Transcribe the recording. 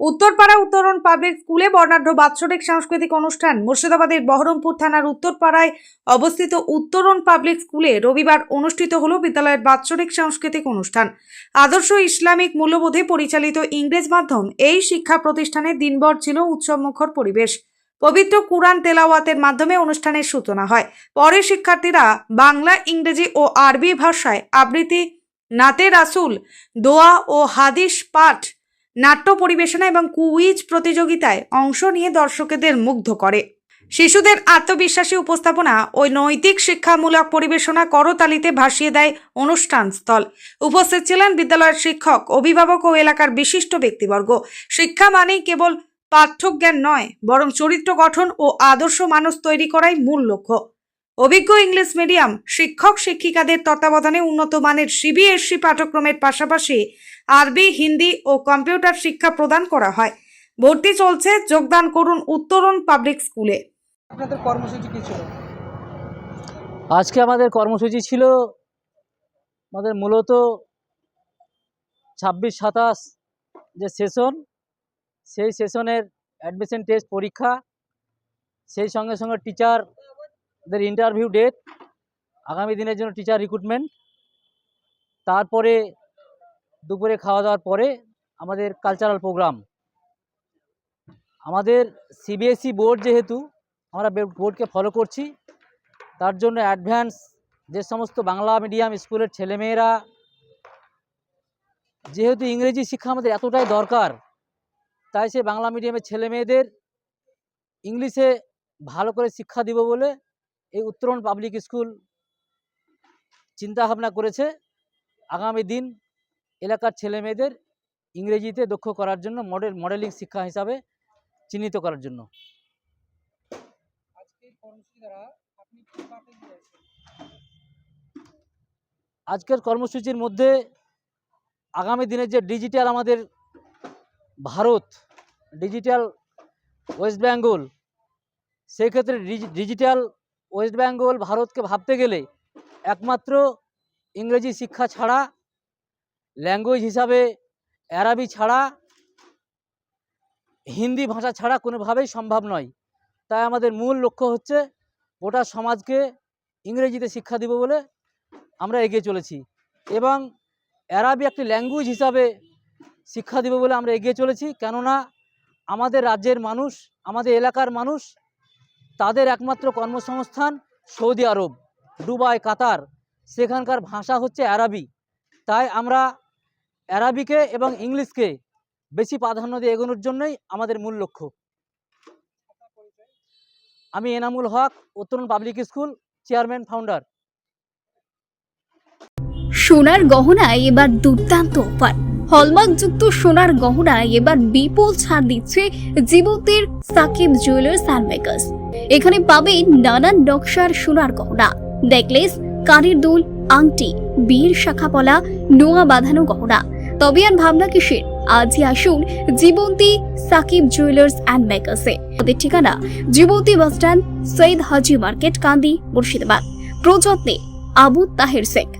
উত্তরপাড়া উত্তরণ পাবলিক স্কুলে বর্ণাঢ্য বাৎসরিক সাংস্কৃতিক অনুষ্ঠান মুর্শিদাবাদের বহরমপুর থানার উত্তরপাড়ায় অবস্থিত উত্তরণ পাবলিক স্কুলে রবিবার অনুষ্ঠিত হল বিদ্যালয়ের বাৎসরিক সাংস্কৃতিক অনুষ্ঠান। আদর্শ ইসলামিক মূল্যবোধে পরিচালিত ইংরেজ মাধ্যম এই শিক্ষা প্রতিষ্ঠানে দিনভর ছিল উৎসবমুখর পরিবেশ। পবিত্র কুরআন তেলাওয়াতের মাধ্যমে অনুষ্ঠানের সূচনা হয়। পরে শিক্ষার্থীরা বাংলা, ইংরেজি ও আরবি ভাষায় আবৃত্তি, নাতে রাসুল, দোয়া ও হাদিস পাঠ নাট্য পরিবেশনা এবং কুইজ প্রতিযোগিতায় অংশ নিয়ে দর্শকদের মুগ্ধ করে। শিশুদের আত্মবিশ্বাসী উপস্থাপনা ও নৈতিক শিক্ষামূলক পরিবেশনা করতালিতে ভাসিয়ে দেয় অনুষ্ঠান স্থল। উপস্থিত ছিলেন বিদ্যালয়ের শিক্ষক, অভিভাবক ও এলাকার বিশিষ্ট ব্যক্তিবর্গ। শিক্ষা মানেই কেবল পাঠ্যজ্ঞান নয়, বরং চরিত্র গঠন ও আদর্শ মানুষ তৈরি করাই মূল লক্ষ্য। অভিজ্ঞ ইংলিশ মিডিয়াম শিক্ষক শিক্ষিকাদের তত্ত্বাবধানে উন্নত মানের সিবিএসসি পাঠ্যক্রমের পাশাপাশি আরবি হিন্দি ও কম্পিউটার শিক্ষা প্রদান করা হয়। ভর্তি চলছে যোগদান করুন উত্তরণ পাবলিক স্কুলে। আপনাদের কর্মসূচি কি ছিল? আজকে আমাদের কর্মসূচি ছিল আমাদের মূলত ছাব্বিশ সাতাশ যে সেশন সেই সেশনের অ্যাডমিশন টেস্ট পরীক্ষা সেই সঙ্গে সঙ্গে টিচারদের ইন্টারভিউ ডেট আগামী দিনের জন্য টিচার রিক্রুটমেন্ট তারপরে দুপুরে খাওয়া দাওয়ার পরে আমাদের কালচারাল প্রোগ্রাম আমাদের সিবিএসই বোর্ড যেহেতু, আমরা বোর্ডকে ফলো করছি, তার জন্য অ্যাডভান্স যে সমস্ত বাংলা মিডিয়াম স্কুলের ছেলেমেয়েরা, যেহেতু ইংরেজি শিক্ষা আমাদের এতটাই দরকার, তাই সে বাংলা মিডিয়ামের ছেলেমেয়েদের ইংলিশে ভালো করে শিক্ষা দিব বলে এই উত্তরণ পাবলিক স্কুল চিন্তা ভাবনা করেছে আগামী দিন এলাকার ছেলেমেয়েদের ইংরেজিতে দক্ষ করার জন্য মডেল মডেলিং শিক্ষা হিসাবে চিহ্নিত করার জন্য। আজকের কর্মসূচির মধ্যে আগামী দিনে যে ডিজিটাল আমাদের ভারত ডিজিটাল ওয়েস্ট বেঙ্গল সেই ক্ষেত্রে ডিজি- ডিজিটাল ওয়েস্ট বেঙ্গল ভারতকে ভাবতে গেলে একমাত্র ইংরেজি শিক্ষা ছাড়া, ল্যাঙ্গুয়েজ হিসাবে অ্যারাবি ছাড়া, হিন্দি ভাষা ছাড়া কোনোভাবেই সম্ভব নয়। তাই আমাদের মূল লক্ষ্য হচ্ছে গোটা সমাজকে ইংরেজিতে শিক্ষা দিব বলে আমরা এগিয়ে চলেছি এবং অ্যারাবি একটি ল্যাঙ্গুয়েজ হিসাবে শিক্ষা দিব বলে আমরা এগিয়ে চলেছি। কেননা আমাদের রাজ্যের মানুষ, আমাদের এলাকার মানুষ তাদের একমাত্র কর্মসংস্থান সৌদি আরব, দুবাই, কাতার। সেখানকার ভাষা হচ্ছে অ্যারাবি তাই আমরা অ্যারাবিকে এবং ইংলিশকে বেশি প্রাধান্য দিয়ে এগোনোর জন্যই আমাদের মূল লক্ষ্য। আমি এনামুল হক, উত্তরণ পাবলিক স্কুল, চেয়ারম্যান, ফাউন্ডার। সোনার গহনায় এবার দুর্দান্ত অফার। হলমার্কযুক্ত সোনার গহনায় এবার বিপুল ছাড় দিচ্ছে জীবতের সাকিব জুয়েলার্স অ্যান্ড মেকার্স এখানে পাবেন নানান নকশার সোনার গহনা, নেকলেস, কানের দুল, আংটি বীর শাখাপলা নোয়া বাঁধানো গহনা। তবে আর ভাবনা কিসের? আজই আসুন জীবন্তী সাকিব জুয়েলার্স অ্যান্ড মেকার্সে ওদের ঠিকানা Jibanti bus stand, Syed Haji market, Kandi, Murshidabad. প্রযত্নে Abu Taher Sheikh.